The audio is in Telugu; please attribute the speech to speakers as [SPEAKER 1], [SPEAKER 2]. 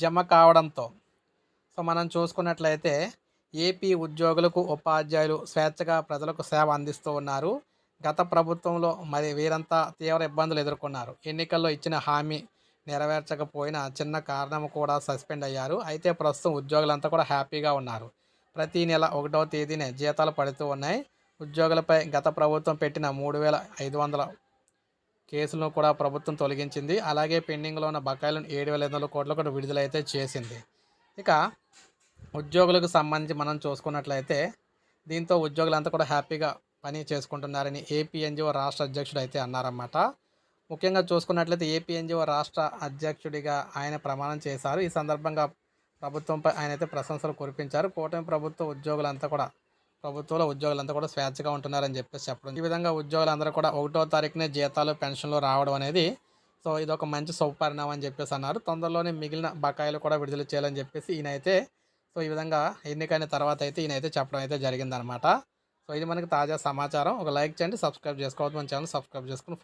[SPEAKER 1] జమ కావడంతో సో మనం చూసుకున్నట్లయితే ఏపీ ఉద్యోగులకు ఉపాధ్యాయులు స్వేచ్ఛగా ప్రజలకు సేవ అందిస్తూ ఉన్నారు. గత ప్రభుత్వంలో మరి వీరంతా తీవ్ర ఇబ్బందులు ఎదుర్కొన్నారు. ఎన్నికల్లో ఇచ్చిన హామీ నెరవేర్చకపోయిన చిన్న కారణం కూడా సస్పెండ్ అయ్యారు. అయితే ప్రస్తుతం ఉద్యోగులంతా కూడా హ్యాపీగా ఉన్నారు. ప్రతి నెల ఒకటవ తేదీనే జీతాలు పడుతూ ఉన్నాయి. ఉద్యోగులపై గత ప్రభుత్వం పెట్టిన మూడు వేల ఐదు వందల కేసులను కూడా ప్రభుత్వం తొలగించింది. అలాగే పెండింగ్లో ఉన్న బకాయిలను ఏడు వేల ఐదు వందల కోట్ల కూడా విడుదలైతే చేసింది. ఇక ఉద్యోగులకు సంబంధించి మనం చూసుకున్నట్లయితే దీంతో ఉద్యోగులంతా కూడా హ్యాపీగా పని చేసుకుంటున్నారని ఏపీఎన్జిఓ రాష్ట్ర అధ్యక్షుడు అయితే అన్నారన్నమాట. ముఖ్యంగా చూసుకున్నట్లయితే ఏపీఎన్జిఓ రాష్ట్ర అధ్యక్షుడిగా ఆయన ప్రమాణం చేశారు. ఈ సందర్భంగా ప్రభుత్వంపై ఆయన అయితే ప్రశంసలు కురిపించారు. కూటమి ప్రభుత్వ ఉద్యోగులంతా కూడా ప్రభుత్వంలో ఉద్యోగులంతా కూడా స్వేచ్ఛగా ఉంటున్నారని చెప్పేసి చెప్పడం. ఈ విధంగా ఉద్యోగులందరూ కూడా ఒకటో తారీఖునే జీతాలు పెన్షన్లు రావడం అనేది సో ఇది ఒక మంచి శుభపరిణామం అని చెప్పేసి అన్నారు. తొందరలోనే మిగిలిన బకాయిలు కూడా విడుదల చేయాలని చెప్పేసి ఈయనైతే సో ఈ విధంగా ఎన్నికైన తర్వాత అయితే ఈయనైతే చెప్పడం అయితే జరిగిందనమాట సో ఇది మనకి తాజా సమాచారం. ఒక లైక్ చేయండి సబ్స్క్రైబ్ చేసుకోవద్దు మన ఛానల్ సబ్స్క్రైబ్ చేసుకుని